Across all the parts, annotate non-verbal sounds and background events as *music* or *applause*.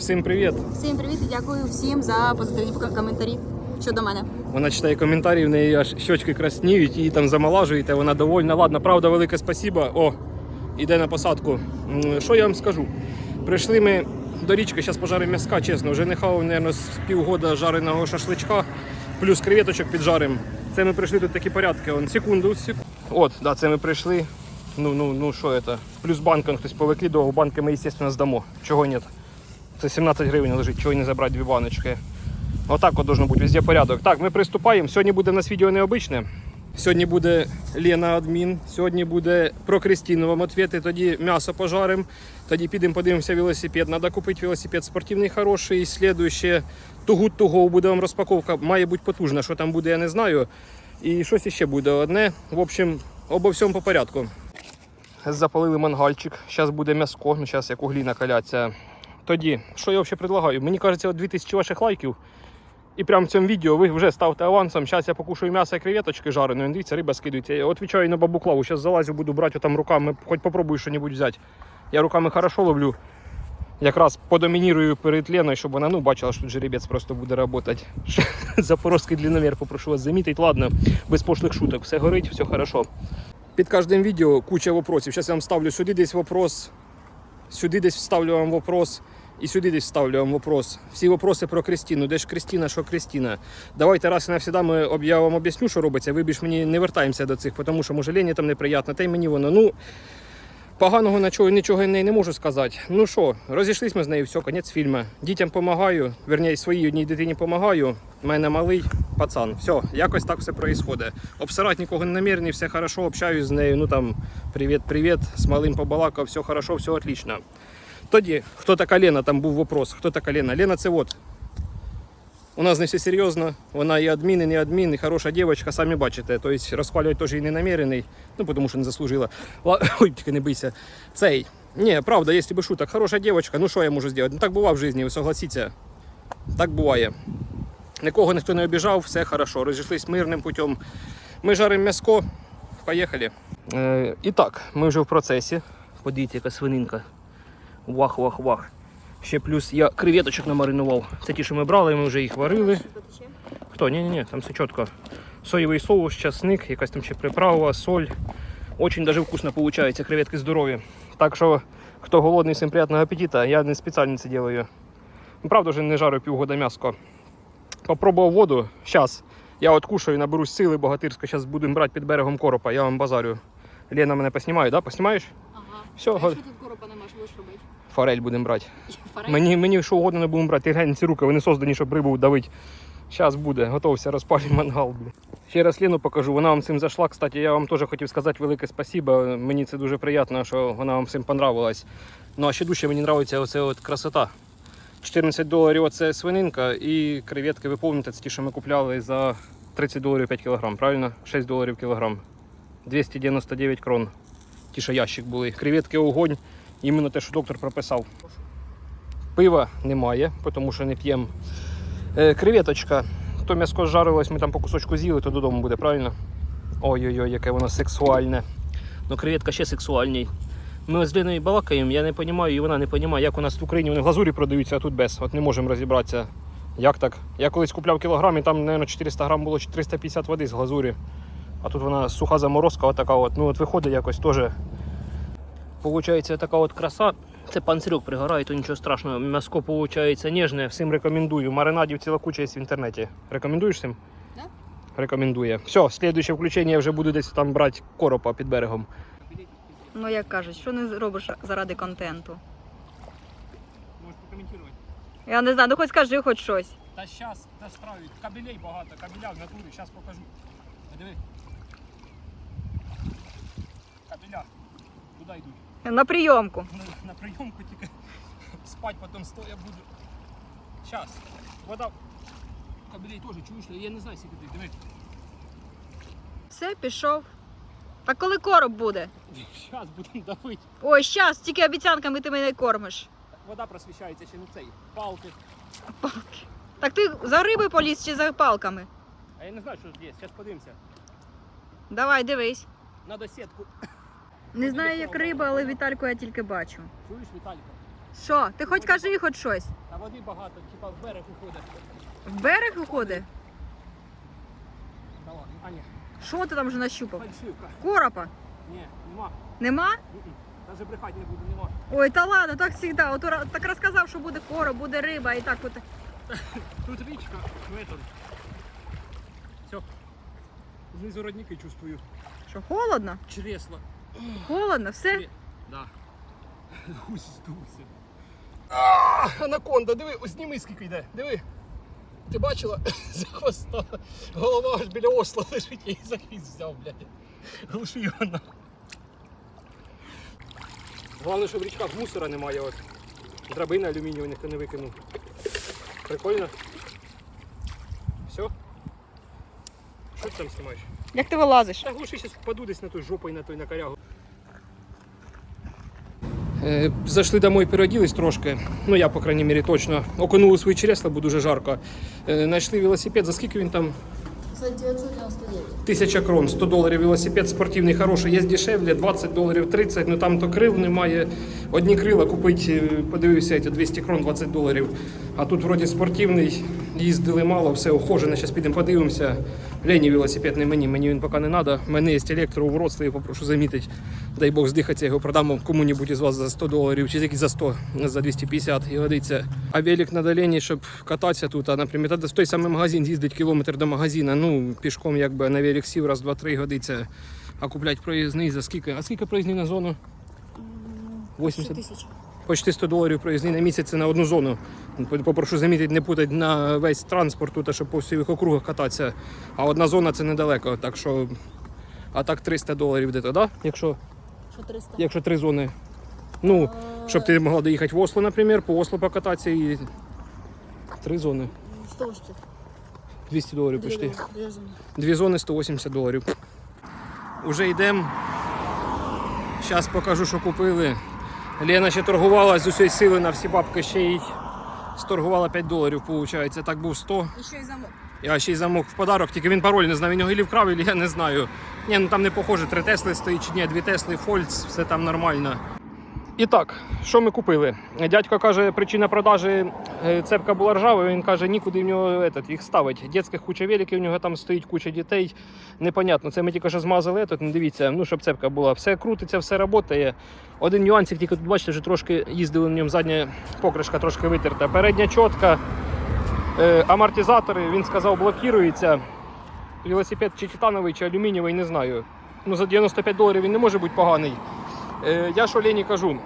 Всім привіт! Всім привіт і дякую всім за позитивні коментарі щодо мене. Вона читає коментарі, в неї аж щочки красніють, її там замолажуєте, вона довольна. Ладно, правда, велике спасіба. О, іде на посадку. Що я вам скажу? Прийшли ми до річки, зараз пожаримо м'яска, чесно, вже не хав, мабуть, з півгода жареного шашличка, плюс креветочок піджаримо. Це ми прийшли тут такі порядки. Он, секунду, секунду. От, да, це ми прийшли. Ну, ну, ну, що це? Плюс банка хтось повикидував, банки ми, звісно, здамо. Чого ні? Це 17 гривень лежить, чого не забрати дві баночки. Отак от должно бути, везде порядок. Так, ми приступаємо. Сьогодні буде у нас відео необичне. Сьогодні буде Лена адмін, сьогодні буде про Кристину вам відповіти, тоді м'ясо пожаримо, тоді підемо подивимося велосипед. Треба купити велосипед спортивний хороший. Слідуюче тугут туго буде вам розпаковка. Має бути потужна. Що там буде, я не знаю. І щось іще буде одне. В общем, обо всьому по порядку. Запалили мангальчик. Зараз буде м'яско. Ну, зараз як углі накаляться. Тоді, що я взагалі предлагаю? Мені кажеться, 2000 ваших лайків. І прямо в цьому відео ви вже ставте авансом. Зараз я покушаю м'ясо і креветочки жареної. Дивіться, риба скидується. Я відповідаю на бабу Клаву. Зараз залазю, буду брати там руками, хоч попробую щось взяти. Я руками хорошо ловлю. Якраз подомінірую перед Леною, щоб вона ну, бачила, що жеребець просто буде працювати. *laughs* Запорозький длинномір, попрошу вас замітити. Ладно, без пошлих шуток. Все горить, все хорошо. Під кожним відео куча вопросів. Зараз я вам ставлю сюди десь вопрос, сюди десь вставлю вам вопрос. І сюди десь ставлю вам вопрос. Всі вопроси про Кристину. Де ж Кристина, що Кристина? Давайте раз і навсіда ми я вам об'ясню, що робиться. Ви більш мені не вертаємося до цих, тому що може Лені там неприємно, та й мені воно. Ну поганого нічого, нічого не, не можу сказати. Ну що, розійшлись ми з нею, все, кінець фільму. Дітям допомагаю, верніше своїй одній дитині допомагаю. У мене малий пацан. Все, якось так все відбувається. Обсирати нікого не намірений, все хорошо, общаюсь з нею. Ну там привіт, привіт, з малим побалакав, все хорошо, все отлично. Тоді, хто така Лена, там був вопрос. Хто така Лена? Лена це от. У нас не все серйозно. Вона і адмін, і не адмін, і хороша дівчинка, самі бачите. Тобто розхвалювати теж і не намірений, ну тому що не заслужила. Ла- *laughs* Ой, тільки не бийся. Цей. Ні, правда, якщо би шуток, хороша дівчинка, ну що я можу зробити? Ну так буває в житті, ви согласіться. Так буває. Нікого ніхто не обіжав, все хорошо. Розійшлись мирним путем. Ми жаримо м'яско. Поїхали. Е, і так, ми вже в процесі. Подивіться, яка свининка. Вах, вах, вах. Ще плюс я креветочок намаринував. Це ті, що ми брали, ми вже їх варили. Хто? Ні, ні, ні, там все чітко. Соєвий соус, часник, якась там ще приправа, соль. Очень даже вкусно получается, креветки здорові. Так що, хто голодний, всім приятного аппетита. Я не спеціально це делаю. Ну, Правда, вже не жарю півгода м'яско. Попробував воду. Зараз. Я от кушаю, наберусь сили богатирсько. Зараз будемо брати під берегом коропа. Я вам базарю. Лена мене поснімає, да? Поснімаєш? Ага. Все, А якщо тут коропа не можеш будеш робити? Форель будемо брати. Форель? Мені, мені що угодно не будемо брати. Ти глянь ці руки, вони создані, щоб рибу давити. Зараз буде, готовся, розпалюй мангал. Блін. Ще раз Лену покажу, вона вам цим зайшла. Кстати, я вам теж хотів сказати велике спасибо. Мені це дуже приємно, що вона вам всім понравилась. Ну а ще дужче мені подобається оця от красота. 14 доларів це свининка і креветки, ви пам'ятаєте, це ті, що ми купляли за 30 доларів 5 кг, правильно? 6 доларів кілограм. 299 крон. Ті, що ящик були. Креветки огонь, іменно те, що доктор прописав. Пива немає, тому що не п'ємо. Е, креветочка. То м'яско жарилось, ми там по кусочку з'їли, то додому буде, правильно? Ой-ой-ой, яке воно сексуальне. Ну, креветка ще сексуальній. Ми з Леною балакаємо, я не розумію, і вона не розуміє, як у нас в Україні вони глазурі продаються, а тут без. От не можемо розібратися. Як так? Я колись купляв кілограм, і там, мабуть, 400 грам було 350 води з глазурі. А тут вона суха заморозка, отака от. Ну от виходить якось теж. Получається така от краса. Це панцирьок пригорає, то нічого страшного. М'яско виходить ніжне, всім рекомендую. Маринадів ціла куча є в інтернеті. Рекомендуєш всім? Да. Рекомендує. Все, слідуюче включення я вже буду десь там брати коропа під берегом. Ну як кажуть, що не робиш заради контенту? Можеш прокоментувати. Я не знаю, ну хоч скажи хоч щось. Та зараз насправлюють. Кабелей багато, кабеля в натурі, зараз покажу. Диви. Кабеля. Куди йдуть? На прийомку. на, на прийомку тільки спать потім стоя буду. Сейчас. Вода. Кабелей теж чуєш, я не знаю, скільки ти. Диви. Все, пішов. А коли короб буде? Зараз будемо давити. Ой, щас, тільки обіцянками ти мене кормиш. Вода просвіщається ще не цей. Палки. Палки. Так ти за рибою поліз чи за палками? А я не знаю, що тут є. Зараз подивимося. Давай, дивись. Надо сітку. Не знаю, як риба, але Вітальку я тільки бачу. Чуєш, Віталіка? Що? Ти хоч кажи хоч щось. Там води багато, типа в берег уходить. В берег виходить? Да ладно, а ні, Що ти там вже нащупав? фальшивка. Коропа? Ні, нема. Нема? Даже брехати не буду, нема. Ой, та ладно, так завжди. От так розказав, що буде короб, буде риба і так от. *laughs* Тут річка, в этом. Все. Знизу родники чувствую. Що, холодно? Чресло. Холодно, все? Да. *laughs* Гусь здувся. А, анаконда, диви, ось зніми скільки йде. Диви. Ти бачила? *laughs* За хвоста. Голова аж біля осла лежить, я її за хвіст взяв, блядь. Глуши його нахуй. Головне, щоб в річках мусора немає. От. Драбини алюмінієві ніхто не викинув. Прикольно. Все? Що ти там знімаєш? Як ти вилазиш? Та глуши, зараз впаду десь на той жопою на той на корягу. Е, Зайшли домой, переоділись трошки. Ну я, по крайній мірі, точно. Окунули свої чресла, бо дуже жарко. Е, Знайшли велосипед. За скільки він там? За 999. Тисяча крон, 100 доларів велосипед спортивний, хороший, є дешевле, 20 доларів 30, ну там то крил немає. Одні крила купить, е, подивився, 200 крон, 20 доларів. А тут вроді спортивний, їздили мало, все ухожене, зараз підемо подивимося. Лені велосипед не мені, мені він поки не треба. У мене є електро у Вроцлаві, попрошу замітити. Дай Бог здихатися, його продам кому-небудь із вас за 100 доларів, чи тільки за 100, за 250 і годиться. А велик на долені, щоб кататися тут, а, наприклад, в той самий магазин їздить кілометр до магазина, ну, пішком якби на велик сів, раз, два, три годиться. А куплять проїзний за скільки? А скільки проїзний на зону? 80 тисяч. Почти 100 доларів проїзний на місяць на одну зону. Попрошу замітити, не путати на весь транспорт, тут, щоб по всіх округах кататися. А одна зона це недалеко, так що. А так 300 доларів де-то, да? Якщо, Що 300? якщо три зони. Ну, щоб ти могла доїхати в Осло, наприклад, по Осло покататися і. Три зони. 180. 200 доларів почти. Дві зони. Дві зони 180 доларів. Уже йдемо. Зараз покажу, що купили. Лена ще торгувала з усієї сили на всі бабки ще й сторгувала 5 доларів, виходить. Так був 100. І ще й замок. Я ще й замок в подарок, тільки він пароль не знав, він його і вкрав, і я не знаю. Ні, ну там не похоже, три Тесли стоїть чи ні, дві Тесли, Фольц, все там нормально. І так, що ми купили? Дядько каже, причина продажі е, цепка була ржава, він каже, нікуди в нього этот, їх ставить. Дітських куча великів, у нього там стоїть куча дітей. Непонятно. Це ми тільки що змазали этот, ну дивіться, ну щоб цепка була. Все крутиться, все працює. Один нюансик, тільки тут бачите, вже трошки їздили на ньому задня покришка трошки витерта. Передня чітка. Е, амортизатори, він сказав, блокуються. Велосипед чи титановий, чи алюмінієвий, не знаю. Ну, за 95 доларів він не може бути поганий. Е, я що Лені кажу,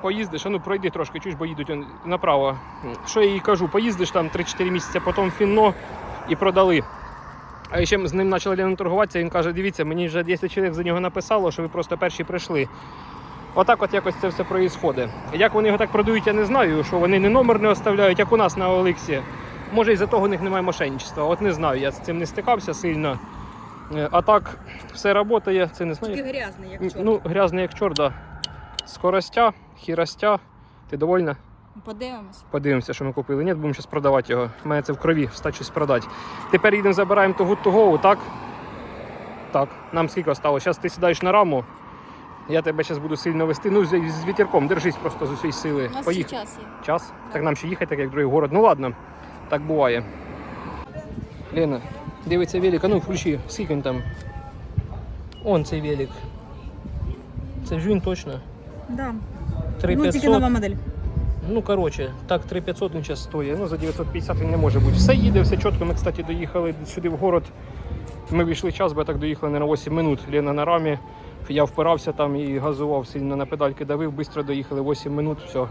поїздиш, а ну пройди трошки, чуєш, бо їдуть направо. Що я їй кажу, поїздиш там 3-4 місяці, потім фінно і продали. А ще з ним почали Лена торгуватися, він каже, дивіться, мені вже 10 чоловік за нього написало, що ви просто перші прийшли. Отак от якось це все відбувається. Як вони його так продають, я не знаю, що вони не номер не оставляють, як у нас на Олексі. Може, із-за того у них немає мошенничества. От не знаю, я з цим не стикався сильно. Е, А так, все працює, це не знаю. Тільки грязний, як чорт. Ну, грязний як чорт, да. Скоростя, хіростя. Ти довольна? Подивимось. Подивимося, що ми купили. Ні, будемо зараз продавати його. У мене це в крові, встать щось продати. Тепер їдемо, забираємо ту to go, так? Так, нам скільки осталось? Зараз ти сідаєш на раму. Я тебе зараз буду сильно вести. Ну, з, з вітерком, держись просто з усієї сили. У нас Поїхали. час є. Час? Так нам ще їхати, так як в другий город. Ну ладно, так буває. Лена, дивиться велик, а ну включи, скільки він там. Он цей велик. Це ж він точно. Да. 3500. модель. Ну, коротше, так 3500 він зараз стоїть. Ну, за 950 він не може бути. Все їде, все чітко. Ми, кстати, доїхали сюди в город. Ми вийшли час, бо так доїхали на 8 минут. Лена на рамі. Я впирався там і газував сильно на педальки давив, швидко доїхали 8 минут, все.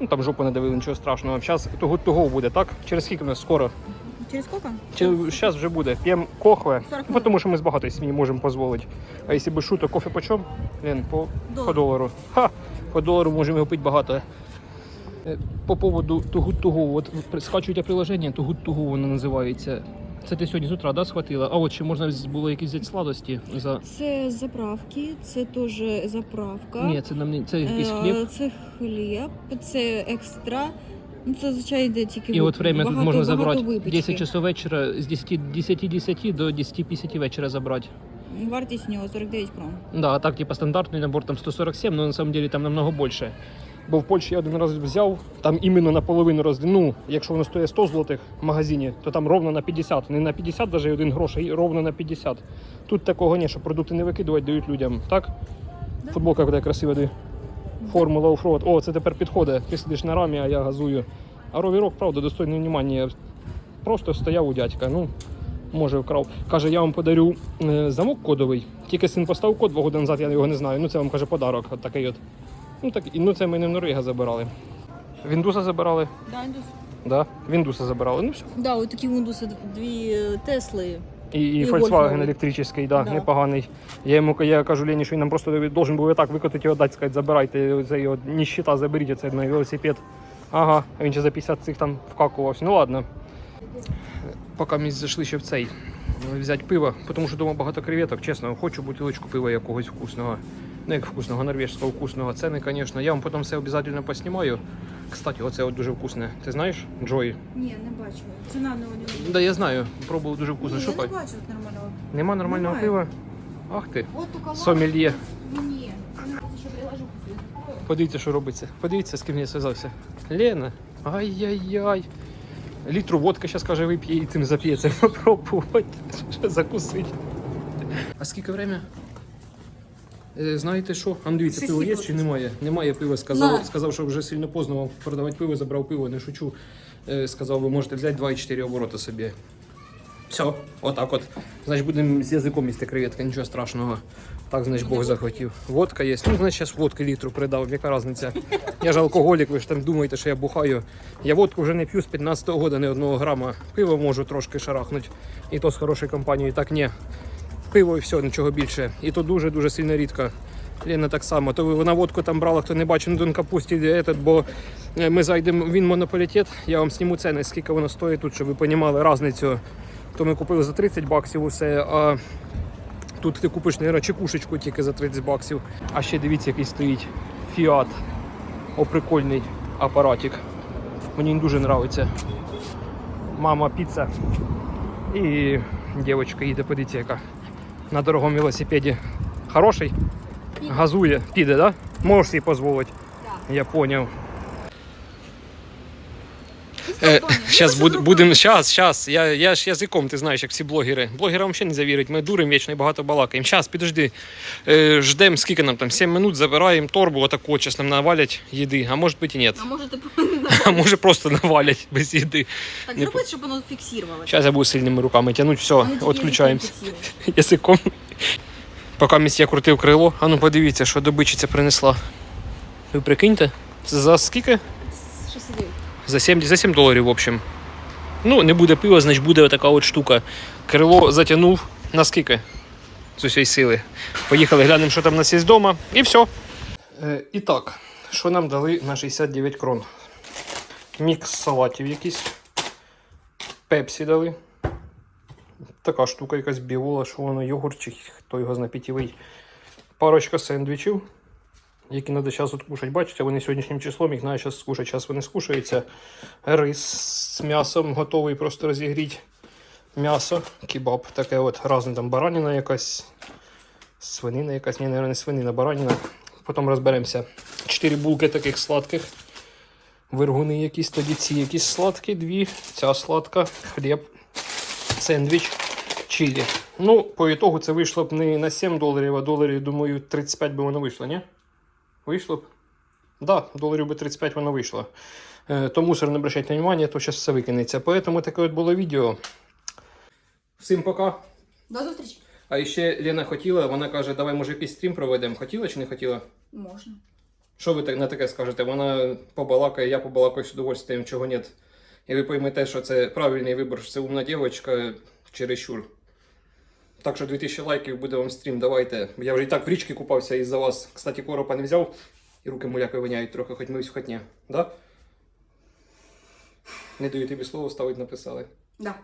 Ну там жопу не давили, нічого страшного. Зараз того того буде, так? Через скільки у нас скоро? Через скільки? Чи зараз вже буде? П'ємо кохве, ну, тому що ми з багатої сім'ї можемо дозволити. А якщо без шуток, кофе по чому? Лен, по, Долар. по долару. Ха! По долару можемо його пити багато. Е, По поводу Good от скачуєте приложення, Good воно називається. Це ти сьогодні з утра да, схватила? А от чи можна було якісь взяти сладості за. Це заправки, це теж заправка. Ні, це нам не це якийсь Е, хліб. Це хліб, це екстра. Ну, це звичайно йде тільки І от время багато- можна багато забрати випічки. 10 часов вечора з 10 10 10 до 10 50 вечора забрати. Вартість у нього 49 крон. Да, а так типа стандартный набор там 147, но на самом деле там намного больше. Бо в Польщі я один раз взяв, там іменно наполовину роз... Ну, якщо воно стоїть 100 злотих в магазині, то там ровно на 50. Не на 50 навіть один грош, а ровно на 50. Тут такого ні, що продукти не викидувати, дають людям. Так? Футболка буде красива, диви. Формула оффроад. О, це тепер підходить. Ти сидиш на рамі, а я газую. А ровірок, правда, достойний внимання. Просто стояв у дядька. Ну, може, вкрав. Каже, я вам подарю е, замок кодовий. Тільки син поставив код два роки назад, я його не знаю. Ну, це вам каже подарок. От такий от. Ну, так, і- ну це ми не в Норвега забирали. Віндуса забирали? Да, індус. Да. Віндуса забирали. Ну все. Да, от такі вундуси, дві е, Тесли. І, і, І Volkswagen електричний, да, Да. непоганий. Я йому я кажу Лені, що він нам просто должен був так викотити його дати, сказати, забирайте цей його ніщита, заберіть цей на велосипед. Ага, а він ще за 50 цих там вкакувався. Ну ладно. Поки ми зайшли ще в цей. Взяти пиво, тому що вдома багато креветок, чесно, хочу бутилочку пива якогось вкусного. Ну як вкусного, норвежського вкусного. Ціни, звісно. Я вам потім все обов'язково поснімаю. Кстати, оце от дуже вкусне. Ти знаєш, Джої? Ні, не бачу. Ціна не у нього. Да, я знаю, пробував дуже вкусно. Що я не бачу нормального. Нема нормального Немає. пива? Ах ти. От у кого? Сомельє. Ні. Що приложу. Подивіться, що робиться. Подивіться, з ким я зв'язався. Лена. Ай-яй-яй. Літру водки зараз каже, вип'є і цим зап'є. Це попробувати. Закусить. А скільки время? Е, Знаєте що? А ну дивіться, пиво є чи немає? Немає пива. Сказав, сказав, що вже сильно поздно вам продавати пиво, забрав пиво, не шучу. Е, Сказав, ви можете взяти 2,4 оборота собі. Все, отак от. Значить, будемо з язиком їсти креветки, нічого страшного. Так, значить, Бог захотів. Водка є. Ну, значить, зараз водки літру придав, яка різниця. Я ж алкоголік, ви ж там думаєте, що я бухаю. Я водку вже не п'ю з 15-го року, не одного грама. Пиво можу трошки шарахнути. І то з хорошою компанією, так ні. Пиво і все, нічого більше. І то дуже-дуже сильно рідко. Лена так само. То вона водку там брала, хто не бачив на Донкапусті, этот, бо е, ми зайдемо він монополітет, я вам сніму ціни, скільки воно стоїть тут, щоб ви розуміли різницю. То ми купили за 30 баксів усе, а тут ти купиш, мабуть, чекушечку тільки за 30 баксів. А ще дивіться, який стоїть Fiat. О, прикольний апаратик. Мені він дуже подобається. Мама піца. І дівчинка їде, подивіться, яка на дорогому велосипеді. Хороший? Газує, піде, да? Можеш собі дозволити. Я поняв. Зараз будемо. Зараз, зараз. Я, я ж язиком, ти знаєш, як всі блогери. Блогерам взагалі не завірить. Ми дурим вічно і багато балакаємо. Зараз, підожди. Е, ждемо, скільки нам там? 7 минут, забираємо торбу, отаку, зараз нам навалять їди. А може бути і ні. А може *laughs* просто навалять без їди. так Не щоб воно фіксувалося. Зараз я буду сильними руками тягнути, все, відключаємося. *laughs* язиком Поки місць я крутив крило, а ну подивіться, що добичиця принесла. Ви прикиньте, за скільки? Що сидів? За 7, за 7 доларів, в общем. Ну, не буде пива, значить буде отака от штука. Крило затягнув на скільки? З усієї сили. Поїхали, глянемо, що там у нас є вдома. І все. Е, і так, що нам дали на 69 крон? Мікс салатів якийсь. Пепсі дали. Така штука якась біола, що воно йогурт, чи хто його знає, питєвий. Парочка сендвічів, які треба зараз откушати. Бачите, вони сьогоднішнім числом, їх треба зараз скушати. Зараз вони скушаються. Рис з м'ясом готовий просто розігріти. М'ясо, кебаб, таке от разне там бараніна якась, свинина якась, ні, наверное, не свинина, бараніна. Потім розберемося. Чотири булки таких сладких. Виргуни якісь, тоді ці якісь сладкі, дві, ця сладка, хліб, сендвіч, чилі. Ну, по ітогу це вийшло б не на 7 доларів, а доларів, думаю, 35 би воно вийшло, ні? Вийшло б? Да, доларів би 35 воно вийшло. Е, то мусор не обращайте внимання, то зараз все викинеться. Поэтому таке от було відео. Всім пока. До зустрічі. А ще Лена хотіла, вона каже, давай може якийсь стрім проведемо. Хотіла чи не хотіла? Можна. Що ви на таке скажете? Вона побалакає, я побалакаю з удовольствием, чого нет. І ви поймете, що це правильний вибір, що це умна дівчинка чересчур. Так що 2000 лайків буде вам стрім, давайте. Я вже і так в річки купався із-за вас. Кстати, коропа не взяв, і руки муляки виняють трохи, хоч ми схотня. Да? Не даю тобі слово, ставить написали. Да.